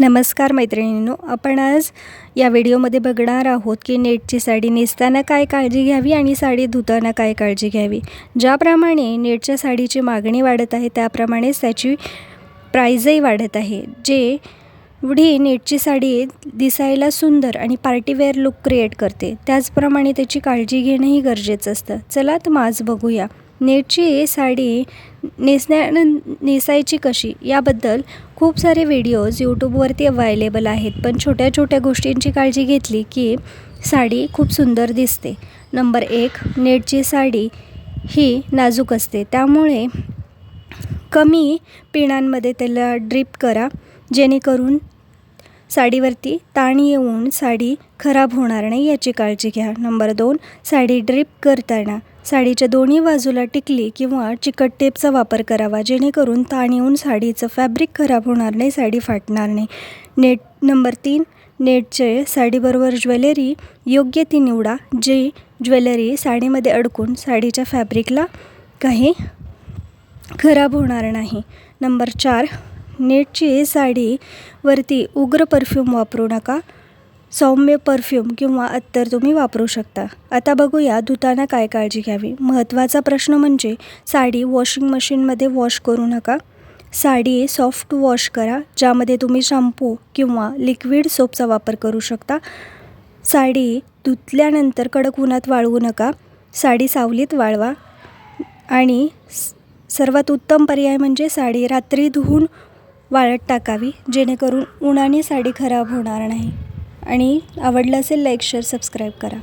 नमस्कार मैत्रिणींनो आपण आज या व्हिडिओमध्ये बघणार आहोत की नेटची साडी नेसताना काय काळजी घ्यावी आणि साडी धुताना काय काळजी घ्यावी. ज्याप्रमाणे नेटच्या साडीची मागणी वाढत आहे त्याप्रमाणेच त्याची प्राईजही वाढत आहे. जे एवढी नेटची साडी दिसायला सुंदर आणि पार्टीवेअर लुक क्रिएट करते त्याचप्रमाणे त्याची काळजी घेणंही गरजेचं असतं. चला तर आज बघूया. नेटची साडी नेसण्या नेसायची कशी? याबद्दल खूप सारे व्हिडिओज यूट्यूबवरती अवायलेबल आहेत. पण छोट्या छोट्या गोष्टींची काळजी घेतली की साडी खूप सुंदर दिसते. नंबर एक नेटची साडी ही नाजूक असते. त्यामुळे कमी पिणांमध्ये त्याला ड्रिप करा. जेणेकरून साडीवरती ताण येऊन साडी खराब होणार नाही याची काळजी घ्या. नंबर दोन साडी ड्रिप करताना साडीच्या दोन्ही बाजूला टिकली किंवा चिकट टेपचा वापर करावा जेणेकरून ताण येऊन साडीचं फॅब्रिक खराब होणार नाही साडी फाटणार नाही. नेट नंबर तीन नेटचे साडीबरोबर ज्वेलरी योग्य ती निवडा जी ज्वेलरी साडीमध्ये अडकून साडीच्या फॅब्रिकला काही खराब होणार नाही. नंबर चार नेटची साडीवरती उग्र परफ्यूम वापरू नका. सौम्य परफ्यूम किंवा अत्तर तुम्ही वापरू शकता. आता बघूया धुताना काय काळजी घ्यावी. महत्त्वाचा प्रश्न म्हणजे साडी वॉशिंग मशीनमध्ये वॉश करू नका. साडी सॉफ्ट वॉश करा ज्यामध्ये तुम्ही शॅम्पू किंवा लिक्विड सोपचा वापर करू शकता. साडी धुतल्यानंतर कडक उन्हात वाळवू नका. साडी सावलीत वाळवा. आणि सर्वात उत्तम पर्याय म्हणजे साडी रात्री धुवून वाळत टाकावी जेणेकरून उन्हाने साडी खराब होणार नाही. आणि आवडलं असेल लाईक शेअर सबस्क्राईब करा.